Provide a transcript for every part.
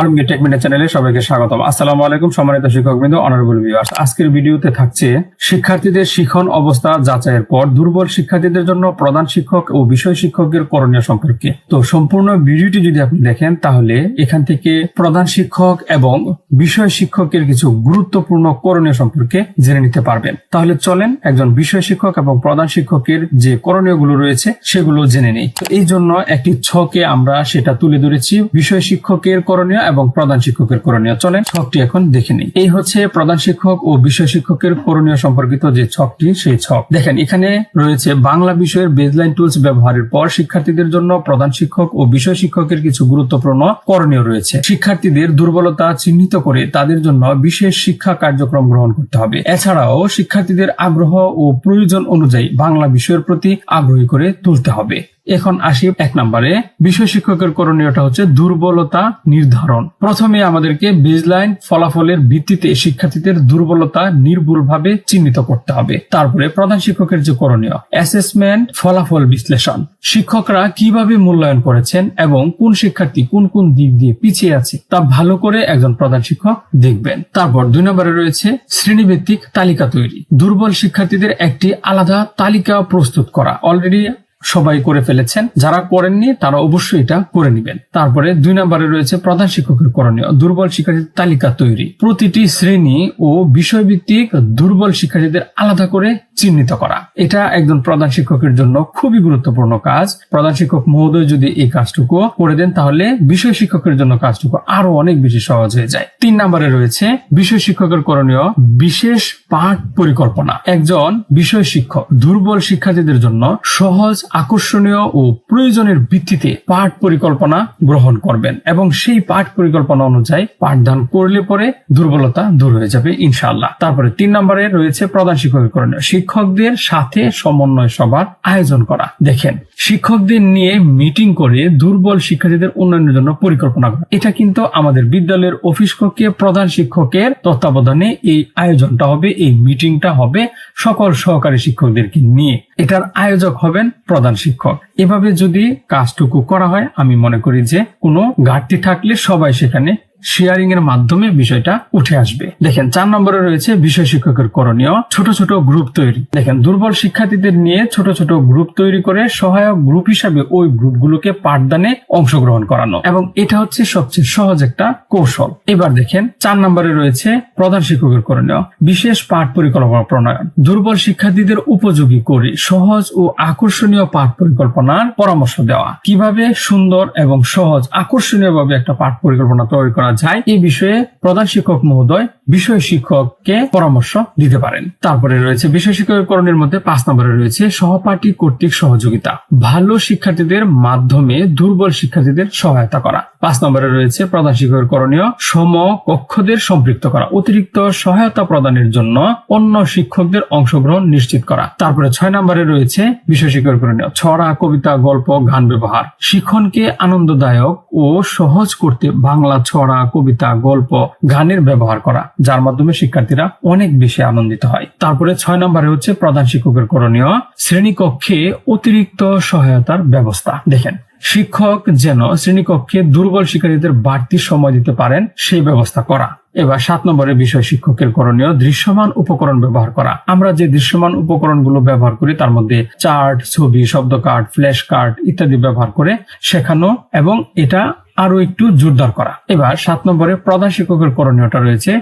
আলমগীর টেকমিনা চ্যানেলে সবাইকে স্বাগতম। আসসালামু আলাইকুম সম্মানিত শিক্ষকবৃন্দ অনারেবল ভিউয়ার্স আজকের ভিডিওতে থাকছে শিক্ষার্থীদের শিখন অবস্থা যাচাইয়ের পর দুর্বল শিক্ষার্থীদের জন্য প্রধান শিক্ষক ও বিষয় শিক্ষকের করণীয় সম্পর্কে। তো সম্পূর্ণ ভিডিওটি যদি আপনি দেখেন, তাহলে এখান থেকে প্রধান শিক্ষক এবং বিষয় শিক্ষকের কিছু গুরুত্বপূর্ণ করণীয় সম্পর্কে জেনে নিতে পারবেন। তাহলে চলেন একজন বিষয় শিক্ষক এবং প্রধান শিক্ষকের যে করণীয়গুলো রয়েছে, সেগুলো জেনে নেই। তো এই জন্য একটি ছকে আমরা সেটা তুলে ধরেছি। বিষয় শিক্ষকের করণীয় এবং প্রধান শিক্ষকের করণীয়। চলেন ছকটি এখন দেখে নিই। এই হচ্ছে প্রধান শিক্ষক ও বিষয় শিক্ষকের করণীয় সম্পর্কিত যে ছকটি, সেই ছক। দেখেন, এখানে রয়েছে বাংলা বিষয়ের বেজলাইন টুলস ব্যবহারের পর শিক্ষার্থীদের জন্য প্রধান শিক্ষক ও বিষয় শিক্ষকের কিছু গুরুত্বপূর্ণ করণীয় রয়েছে। শিক্ষার্থীদের দুর্বলতা চিহ্নিত করে তাদের জন্য বিশেষ শিক্ষা কার্যক্রম গ্রহণ করতে হবে। এছাড়াও শিক্ষার্থীদের আগ্রহ ও প্রয়োজন অনুযায়ী বাংলা বিষয়ের প্রতি আগ্রহী করে তুলতে হবে। এখন আসি এক নম্বরে। বিষয় শিক্ষকের করণীয়টা হচ্ছে দুর্বলতা নির্ধারণ। প্রথমে আমাদেরকে বেজলাইন ফলাফলের ভিত্তিতে শিক্ষার্থীদের দুর্বলতা নির্ভুলভাবে চিহ্নিত করতে হবে। তারপরে প্রধান শিক্ষকের যে করণীয় অ্যাসেসমেন্ট ফলাফল বিশ্লেষণ। শিক্ষকরা কীভাবে মূল্যায়ন করেছেন এবং কোন শিক্ষার্থী কোন কোন দিক দিয়ে পিছিয়ে আছে তা ভালো করে একজন প্রধান শিক্ষক দেখবেন। তারপর দুই নম্বরে রয়েছে শ্রেণীভিত্তিক তালিকা তৈরি। দুর্বল শিক্ষার্থীদের একটি আলাদা তালিকা প্রস্তুত করা। অলরেডি সবাই করে ফেলেছেন। যারা করেননি, তারা অবশ্যই এটা করে নেবেন। তারপরে দুই নম্বরে রয়েছে প্রধান শিক্ষকের করণীয়, দুর্বল শিক্ষার্থীদের তালিকা তৈরি। প্রতিটি শ্রেণি ও বিষয়ভিত্তিক দুর্বল শিক্ষার্থীদের আলাদা করে চিহ্নিত করা। এটা একজন প্রধান শিক্ষকের জন্য খুবই গুরুত্বপূর্ণ কাজ। প্রধান শিক্ষক মহোদয় যদি এই কাজটুকু করে দেন, তাহলে বিষয় শিক্ষকের জন্য কাজটুকু আরও অনেক বেশি সহজ হয়ে যায়। তিন নম্বরে রয়েছে বিষয় শিক্ষকের করণীয়, বিশেষ পাঠ পরিকল্পনা। একজন বিষয় শিক্ষক দুর্বল শিক্ষার্থীদের জন্য সহজ আকর্ষণীয় ও প্রয়োজনের ভিত্তিতে পাঠ পরিকল্পনা গ্রহণ করবেন এবং সেই পাঠ পরিকল্পনা অনুযায়ী পাঠদান করলে পরে দুর্বলতা দূর হয়ে যাবে, ইনশাআল্লাহ। তারপরে তিন নম্বরে রয়েছে প্রধান করণীয় শিক্ষকদের সাথে সমন্বয় সভার আয়োজন করা। দেখেন, শিক্ষকদের নিয়ে মিটিং করে দুর্বল শিক্ষার্থীদের উন্নয়নের জন্য পরিকল্পনা করা। এটা কিন্তু আমাদের বিদ্যালয়ের অফিস কক্ষে প্রধান শিক্ষকের তত্ত্বাবধানে এই আয়োজনটা হবে, এই মিটিংটা হবে সকল সহকারী শিক্ষকদেরকে নিয়ে। এটার আয়োজক হবেন প্রধান শিক্ষক। এভাবে যদি কাজটুকু করা হয়, আমি মনে করি যে কোনো ঘাটতি থাকলে সবাই সেখানে শেয়ারিং এর মাধ্যমে বিষয়টা উঠে আসবে। দেখেন, চার নম্বরে রয়েছে বিষয় শিক্ষকের করণীয়। ছোট ছোট গ্রুপ তৈরি। দেখেন, দুর্বল শিক্ষার্থীদের নিয়ে ছোট ছোট গ্রুপ তৈরি করে সহায়ক গ্রুপ হিসাবে ওই গ্রুপগুলোকে পাঠদানে অংশগ্রহণ করানো। এবং এটা হচ্ছে সবচেয়ে সহজ একটা কৌশল। এবার দেখেন, চার নম্বরে রয়েছে প্রধান শিক্ষকের করণীয়, বিশেষ পাঠ পরিকল্পনা প্রণয়ন। দুর্বল শিক্ষার্থীদের উপযোগী করে সহজ ও আকর্ষণীয় পাঠ পরিকল্পনার পরামর্শ দেওয়া। কীভাবে সুন্দর এবং সহজ আকর্ষণীয় ভাবে একটা পাঠ পরিকল্পনা তৈরি করা যায়, এই বিষয়ে প্রধান শিক্ষক মহোদয় বিষয় শিক্ষককে পরামর্শ দিতে পারেন। তারপরে রয়েছে বিষয় শিক্ষকের মধ্যে পাঁচ নম্বরে রয়েছে সহপাঠী কর্তৃক সহযোগিতা। ভালো শিক্ষার্থীদের মাধ্যমে দুর্বল শিক্ষার্থীদের সহায়তা করা। পাঁচ নম্বরে রয়েছে প্রধান শিক্ষকের করণীয় সমকক্ষদের সম্পৃক্ত করা। অতিরিক্ত সহায়তা প্রদানের জন্য অন্য শিক্ষকদের অংশগ্রহণ নিশ্চিত করা। তারপরে ছয় নম্বরে রয়েছে বিষয় শিক্ষকের করণীয় ছড়া, কবিতা, গল্প, গান ব্যবহার। শিক্ষণকে আনন্দদায়ক ও সহজ করতে বাংলা ছড়া কবিতা, গল্প, গানের ব্যবহার করা, যার মাধ্যমে শিক্ষার্থীরা অনেক বেশি আনন্দিত হয়। তারপরে ছয় নম্বরে হচ্ছে প্রধান শিক্ষকের করণীয়, শ্রেণীকক্ষে অতিরিক্ত সহায়তার ব্যবস্থা। দেখেন, শিক্ষক যেন শ্রেণীকক্ষে দুর্বল শিক্ষার্থীদের বাড়তি সময় দিতে পারেন, সেই ব্যবস্থা করা। এবার সাত নম্বরের বিষয় শিক্ষকের করণীয়, দৃশ্যমান উপকরণ ব্যবহার করা। আমরা যে দৃশ্যমান উপকরণগুলো ব্যবহার করি, তার মধ্যে চার্ট, ছবি শব্দ কার্ড ফ্ল্যাশ কার্ড ইত্যাদি ব্যবহার করে শেখানো এবং এটা আরও একটু জোরদার করা। এবার সাত নম্বরে প্রধান শিক্ষকের করণীয়টা রয়েছে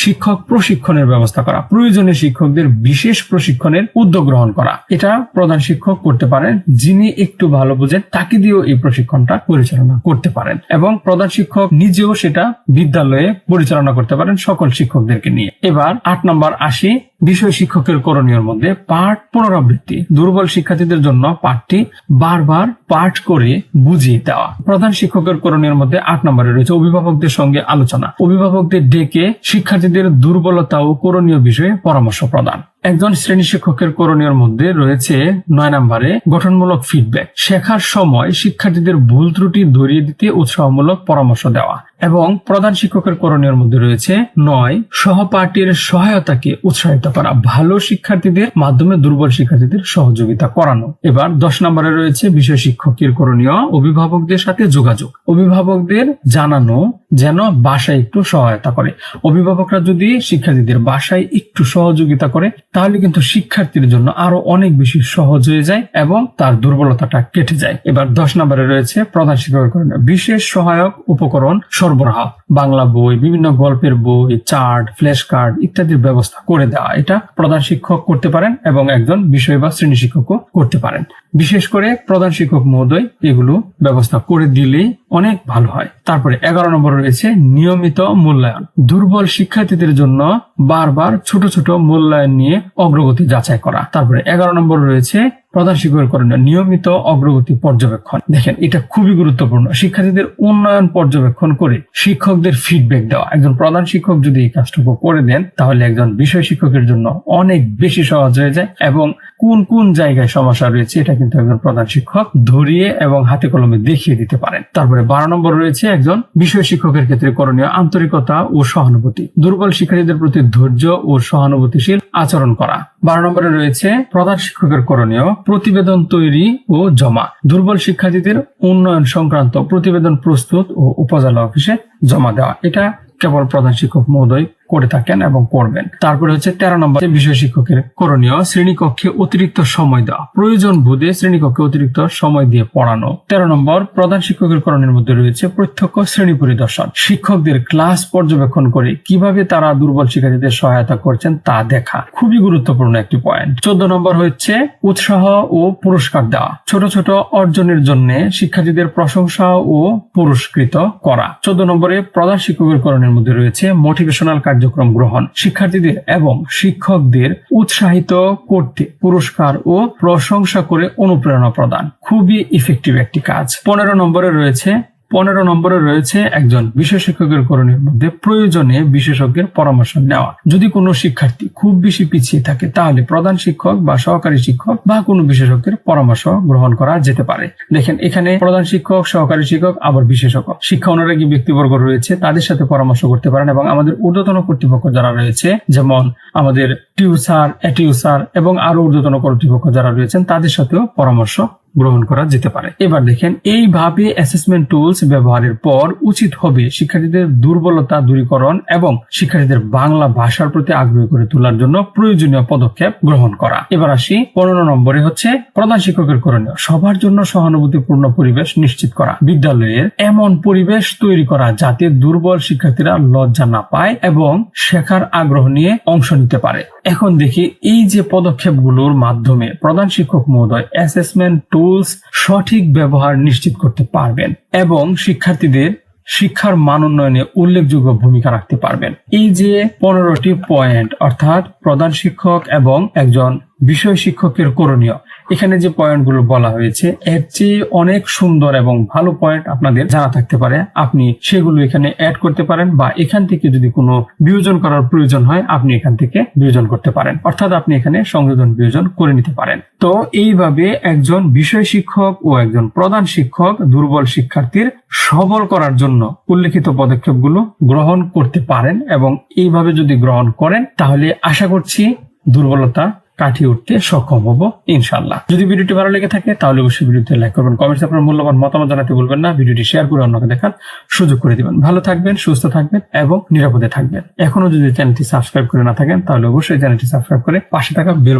শিক্ষক প্রশিক্ষণের ব্যবস্থা করা, প্রয়োজনে শিক্ষকদের বিশেষ প্রশিক্ষণের উদ্যোগ গ্রহণ করা। এটা প্রধান শিক্ষক করতে পারেন, যিনি একটু ভালো বুঝেন, তাকে দিয়েও এই প্রশিক্ষণটা পরিচালনা করতে পারেন এবং প্রধান শিক্ষক নিজেও সেটা বিদ্যালয়ে পরিচালনা করতে পারেন সকল শিক্ষকদেরকে নিয়ে। এবার আট নম্বর আসি বিষয় শিক্ষকের করণীয় মধ্যে পাঠ পুনরাবৃত্তি, দুর্বল শিক্ষার্থীদের জন্য পাঠটি বারবার পাঠ করে বুঝিয়ে দেওয়া। প্রধান শিক্ষকের করণীয় মধ্যে আট নম্বরে রয়েছে অভিভাবকদের সঙ্গে আলোচনা। অভিভাবকদের ডেকে শিক্ষার্থীদের দুর্বলতা ও করণীয় বিষয়ে পরামর্শ প্রদান। একজন শ্রেণি শিক্ষকের করণীয় মধ্যে রয়েছে নয় নম্বরে গঠনমূলক ফিডব্যাক শেখার সময় শিক্ষার্থীদের ভুল ত্রুটি ধরিয়ে দিতে উৎসাহমূলক পরামর্শ দেওয়া এবং প্রধান শিক্ষকের করণীয় মধ্যে রয়েছে নয়, সহপাঠীর সহায়তাকে উৎসাহিত করা, ভালো শিক্ষার্থীদের মাধ্যমে দুর্বল শিক্ষার্থীদের সহযোগিতা করানো। এবার দশ নম্বরে রয়েছে বিষয় শিক্ষকের করণীয়, অভিভাবকদের সাথে যোগাযোগ। অভিভাবকদের জানানো যেন বাসায় একটু সহায়তা করে। অভিভাবকরা যদি শিক্ষার্থীদের বাসায় একটু সহযোগিতা করে তাহলে কিন্তু শিক্ষার্থীর জন্য আরও অনেক বেশি সহজ হয়ে যায় এবং তার দুর্বলতাটা কেটে যায়। এবার দশ নম্বরে রয়েছে প্রধান শিক্ষকের বিশেষ সহায়ক উপকরণ সরবরাহ। বাংলা বই, বিভিন্ন গল্পের বই, চার্ট, ফ্ল্যাশ কার্ড ইত্যাদির ব্যবস্থা করে দেওয়া। এটা প্রধান শিক্ষক করতে পারেন এবং একজন বিষয় বা শ্রেণি শিক্ষকও করতে পারেন। বিশেষ করে প্রধান শিক্ষক মহোদয় এগুলো ব্যবস্থা করে দিলেই অনেক ভালো হয়। তারপরে এগারো নম্বর রয়েছে নিয়মিত মূল্যায়ন। দুর্বল শিক্ষার্থীদের জন্য বারবার ছোট ছোট মূল্যায়ন নিয়ে অগ্রগতি যাচাই করা। তারপরে এগারো নম্বর রয়েছে প্রধান শিক্ষকের করণীয় নিয়মিত অগ্রগতি পর্যবেক্ষণ। দেখেন, এটা খুবই গুরুত্বপূর্ণ। শিক্ষার্থীদের উন্নয়ন পর্যবেক্ষণ করে শিক্ষকদের ফিডব্যাক দেওয়া। একজন প্রধান শিক্ষক যদি এই কাজটুকু করে দেন, তাহলে একজন বিষয় শিক্ষকের জন্য অনেক বেশি সহজ হয়ে যায় এবং কোন কোন জায়গায় সমস্যা রয়েছে, এটা কিন্তু একজন প্রধান শিক্ষক ধরিয়ে এবং হাতে কলমে দেখিয়ে দিতে পারেন। তারপরে বারো নম্বর রয়েছে একজন বিষয় শিক্ষকের ক্ষেত্রে করণীয় আন্তরিকতা ও সহানুভূতি। দুর্বল শিক্ষার্থীদের প্রতি ধৈর্য ও সহানুভূতিশীল আচরণ করা। বারো নম্বরে রয়েছে প্রধান শিক্ষকের করণীয় প্রতিবেদন তৈরি ও জমা। দুর্বল শিক্ষার্থীদের উন্নয়ন সংক্রান্ত প্রতিবেদন প্রস্তুত ও উপজেলা অফিসে জমা দেওয়া। এটা কেবল প্রধান শিক্ষক মহোদয় করে থাকেন এবং করবেন। তারপরে হচ্ছে তেরো নম্বর বিষয় শিক্ষকের করণীয়, শ্রেণীকক্ষে অতিরিক্ত সময় দেওয়া। প্রয়োজন বোধে শ্রেণীকক্ষে অতিরিক্ত সময় দিয়ে পড়ানো। তেরো নম্বর, প্রধান শিক্ষকের করণের মধ্যে রয়েছে প্রত্যক্ষ শ্রেণি পরিদর্শন। শিক্ষকদের ক্লাস পর্যবেক্ষণ করে কীভাবে তারা দুর্বল শিক্ষার্থীদের সহায়তা করছেন তা দেখা। খুবই গুরুত্বপূর্ণ একটি পয়েন্ট চোদ্দ নম্বর হচ্ছে উৎসাহ ও পুরস্কার দেওয়া। ছোট ছোট অর্জনের জন্য শিক্ষার্থীদের প্রশংসা ও পুরস্কৃত করা। চোদ্দ নম্বরে প্রধান শিক্ষকের করণের মধ্যে রয়েছে মোটিভেশনাল কার্যক্রম গ্রহণ শিক্ষার্থীদের এবং শিক্ষকদের উৎসাহিত করতে পুরস্কার ও প্রশংসা করে অনুপ্রেরণা প্রদান। খুবই ইফেক্টিভ একটি কাজ। পনেরো নম্বরে রয়েছে পনেরো নম্বরে রয়েছে একজন বিশেষ শিক্ষকের করণীর মধ্যে প্রয়োজনে বিশেষজ্ঞের পরামর্শ নেওয়া। যদি কোনো শিক্ষার্থী খুব বেশি পিছিয়ে থাকে, তাহলে প্রধান শিক্ষক বা সহকারী শিক্ষক বা কোনো বিশেষজ্ঞের পরামর্শ গ্রহণ করা যেতে পারে। দেখেন, এখানে প্রধান শিক্ষক, সহকারী শিক্ষক, আবার বিশেষজ্ঞ। শিক্ষা অনুরাগী ব্যক্তিবর্গ রয়েছে, তাদের সাথে পরামর্শ করতে পারেন এবং আমাদের ঊর্ধ্বতন কর্তৃপক্ষ যারা রয়েছে, যেমন আমাদের টিউসার এটিউসার এবং আরও ঊর্ধ্বতন কর্তৃপক্ষ যারা রয়েছেন, তাদের সাথেও পরামর্শ গ্রহণ করা যেতে পারে। এবার দেখেন এইভাবে অ্যাসেসমেন্ট টুলস ব্যবহারের পর উচিত হবে শিক্ষার্থীদের দুর্বলতা দূরীকরণ এবং শিক্ষার্থীদের বাংলা ভাষার প্রতি আগ্রহী করে তোলার জন্য প্রয়োজনীয় পদক্ষেপ গ্রহণ করা। এবার আসি, পনেরো নম্বরে হচ্ছে প্রধান শিক্ষকের করণীয়, সবার জন্য সহানুভূতিপূর্ণ পরিবেশ নিশ্চিত করা। বিদ্যালয়ের এমন পরিবেশ তৈরি করা যাতে দুর্বল শিক্ষার্থীরা লজ্জা না পায় এবং শেখার আগ্রহ নিয়ে অংশ নিতে পারে। এখন দেখি, এই যে পদক্ষেপগুলোর মাধ্যমে প্রধান শিক্ষক মহোদয় অ্যাসেসমেন্ট টুলস সঠিক ব্যবহার নিশ্চিত করতে পারবেন এবং শিক্ষার্থীদের শিক্ষার মান উন্নয়নে উল্লেখযোগ্য ভূমিকা রাখতে পারবেন। এই যে পনেরোটি পয়েন্ট অর্থাৎ প্রধান শিক্ষক এবং একজন বিষয় শিক্ষকের করণীয়। এখানে যে পয়েন্টগুলো বলা হয়েছে, এর চেয়ে অনেক সুন্দর এবং ভালো পয়েন্ট আপনাদের জানা থাকতে পারে। আপনি সেগুলো এখানে অ্যাড করতে পারেন বা এখান থেকে যদি কোনো বিয়োজন করার প্রয়োজন হয়, আপনি এখান থেকে বিয়োজন করতে পারেন। অর্থাৎ আপনি এখানে সংযোজন বিয়োজন করে নিতে পারেন। তো এইভাবে একজন বিষয় শিক্ষক ও একজন প্রধান শিক্ষক, দুর্বল শিক্ষার্থীর সবল করার জন্য উল্লেখিত পদক্ষেপগুলো গ্রহণ করতে পারেন এবং এইভাবে যদি গ্রহণ করেন, তাহলে আশা করছি দুর্বলতা কাটিয়ে উঠতে সক্ষম হব ইনশাল্লাহ যদি ভিডিওটি ভালো লেগে থাকে, তাহলে অবশ্যই ভিডিওতে লাইক করবেন কমেন্টস আপনার মূল্যবান মতামত জানাতে বলবেন না। ভিডিওটি শেয়ার করে অন্যকে দেখার সুযোগ করে দিবেন। ভালো থাকবেন, সুস্থ থাকবেন এবং নিরাপদে থাকবেন। এখনও যদি চ্যানেলটি সাবস্ক্রাইব করে না থাকেন, তাহলে অবশ্যই চ্যানেলটি সাবস্ক্রাইব করে পাশে থাকা বেল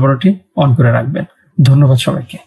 অন করে রাখবেন। ধন্যবাদ সবাইকে।